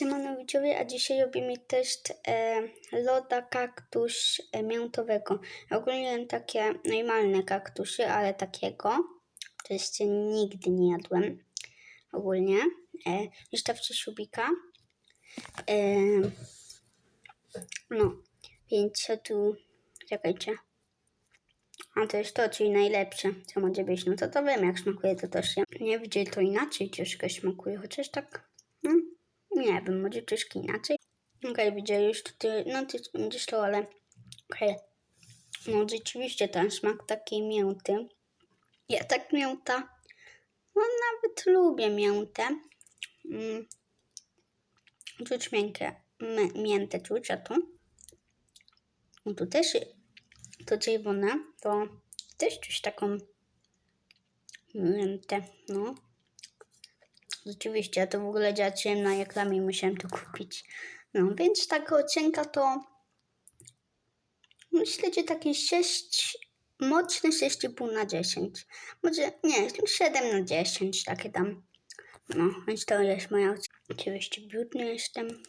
Siemano a dzisiaj robimy test e, loda kaktus e, miętowego. Ogólnie takie normalne kaktusy, ale takiego to jeszcze nigdy nie jadłem. Ogólnie. E, zostawcie subika. E, no, więc co tu... Czekajcie. A to jest to, czyli najlepsze, co może być. No to to wiem, jak smakuje, to też jem. Nie widzę, to inaczej troszkę smakuje, chociaż tak... Nie wiem, może troszkę inaczej. Okej, widzę już tutaj, no ty będziesz to, ale okej. No rzeczywiście ten smak takiej mięty. Ja tak mięta, no nawet lubię miętę. Mm. Czuć miękkie, miętę czuć, a tu? No tu też to czerwone, to też czuć taką miętę, no. Rzeczywiście, ja to w ogóle dziaczyłem na reklamie i musiałem to kupić. No, więc taka ocenka to myślę, że takie 6, mocne 6,5 na 10. Może, nie, 7 na 10, takie tam. No, więc to jest moja ocena. Oczywiście brudny jestem.